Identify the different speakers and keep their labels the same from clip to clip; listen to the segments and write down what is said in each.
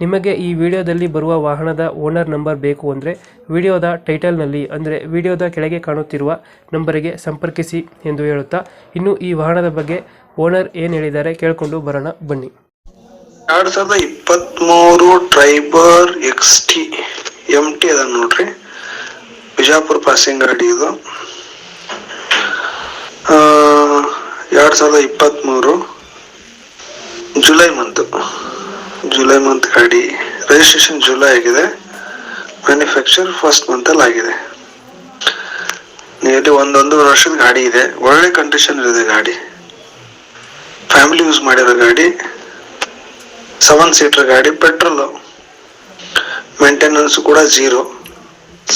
Speaker 1: ನಿಮಗೆ ಈ ವಿಡಿಯೋದಲ್ಲಿ ಬರುವ ವಾಹನದ ಓನರ್ ನಂಬರ್ ಬೇಕು ಅಂದರೆ ವಿಡಿಯೋದ ಟೈಟಲ್ನಲ್ಲಿ ಅಂದರೆ ವಿಡಿಯೋದ ಕೆಳಗೆ ಕಾಣುತ್ತಿರುವ ನಂಬರಿಗೆ ಸಂಪರ್ಕಿಸಿ ಎಂದು ಹೇಳುತ್ತಾ, ಇನ್ನು ಈ ವಾಹನದ ಬಗ್ಗೆ ಓನರ್ ಏನು ಹೇಳಿದ್ದಾರೆ ಕೇಳಿಕೊಂಡು ಬರೋಣ, ಬನ್ನಿ.
Speaker 2: ಎರಡು ಸಾವಿರದ ಇಪ್ಪತ್ತ್ಮೂರು Triber X T M T ಅದ ನೋಡ್ರಿ. ಬಿಜಾಪುರ ಪಾಸಿಂಗ್ ಗಾಡಿ ಇದು. ಎರಡ್ ಸಾವಿರದ ಇಪ್ಪತ್ತ್ಮೂರು ಜುಲೈ ಮಂತ್ ಜುಲೈ ಮಂತ್ ಗಾಡಿ. ರಿಜಿಸ್ಟ್ರೇಷನ್ ಜುಲೈ ಆಗಿದೆ. ಮ್ಯಾನುಫ್ಯಾಕ್ಚರ್ ಫಸ್ಟ್ ಮಂತ್ ಅಲ್ಲಿ ಆಗಿದೆ. ನಿಯರ್ಲಿ ಒಂದೊಂದು ವರ್ಷದ ಗಾಡಿ ಇದೆ. ಒಳ್ಳೆ ಕಂಡೀಷನ್ ಇದೆ ಗಾಡಿ. ಫ್ಯಾಮಿಲಿ ಯೂಸ್ ಮಾಡಿರೋ ಗಾಡಿ. ಸೆವೆನ್ ಸೀಟರ್ ಗಾಡಿ ಪೆಟ್ರೋಲ್ ಮೇಂಟೆನೆನ್ಸ್ ಕೂಡ ಜೀರೋ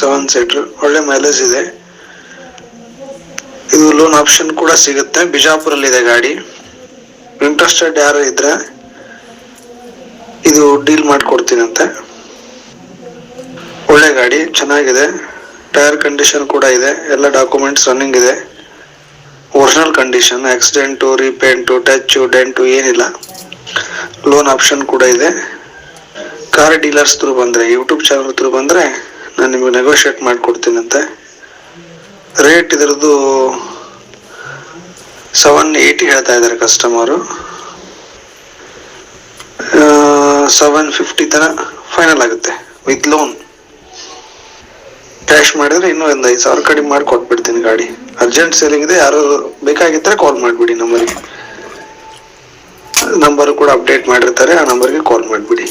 Speaker 2: ಸೆವೆನ್ ಸೀಟರ್ ಒಳ್ಳೆ ಮೈಲೇಜ್ ಇದೆ. ಇದು ಲೋನ್ ಆಪ್ಷನ್ ಕೂಡ ಸಿಗುತ್ತೆ. ಬಿಜಾಪುರಲ್ಲಿದೆ ಗಾಡಿ. ಇಂಟ್ರೆಸ್ಟೆಡ್ ಯಾರು ಇದ್ರೆ ಇದು ಡೀಲ್ ಮಾಡಿಕೊಡ್ತೀನಂತೆ. ಒಳ್ಳೆ ಗಾಡಿ, ಚೆನ್ನಾಗಿದೆ. ಟೈರ್ ಕಂಡೀಷನ್ ಕೂಡ ಇದೆ. ಎಲ್ಲ ಡಾಕ್ಯುಮೆಂಟ್ಸ್ ರನ್ನಿಂಗ್ ಇದೆ. Original condition accident repaint touch dent ಏನಿಲ್ಲ. ಲೋನ್ ಆಪ್ಷನ್ ಕೂಡ ಇದೆ. ಕಾರ್ ಡೀಲರ್ಸ್ ಥ್ರೂ ಬಂದ್ರೆ ಯೂಟ್ಯೂಬ್ ಚಾನಲ್ ಥ್ರೂ ಬಂದ್ರೆ ನಾನು ನಿಮಗೆ ನೆಗೋಷಿಯೇಟ್ ಮಾಡಿಕೊಡ್ತೀನಂತೆ. ರೇಟ್ ಇದರದ್ದು ಸೆವೆನ್ ಏಯ್ಟಿ ಹೇಳ್ತಾ ಇದ್ದಾರೆ ಕಸ್ಟಮರು ಸೆವೆನ್ ಫಿಫ್ಟಿ ತರ ಫೈನಲ್ ಆಗುತ್ತೆ ವಿತ್ ಲೋನ್ ಕ್ಯಾಶ್ ಮಾಡಿದ್ರೆ ಇನ್ನೂ ಒಂದು ಐದು ಸಾವಿರ ಕಡಿಮೆ ಮಾಡಿ ಕೊಟ್ಬಿಡ್ತೀನಿ ಗಾಡಿ. ಅರ್ಜೆಂಟ್ ಸೇಲಿಂಗ್ ಇದೆ ಯಾರು ಬೇಕಾಗಿದ್ದರೆ ಕಾಲ್ ಮಾಡಿಬಿಡಿ ನಂಬರಿಗೆ ನಂಬರ್ ಕೂಡ ಅಪ್ಡೇಟ್ ಮಾಡಿರ್ತಾರೆ, ಆ ನಂಬರ್ಗೆ ಕಾಲ್ ಮಾಡಿಬಿಡಿ.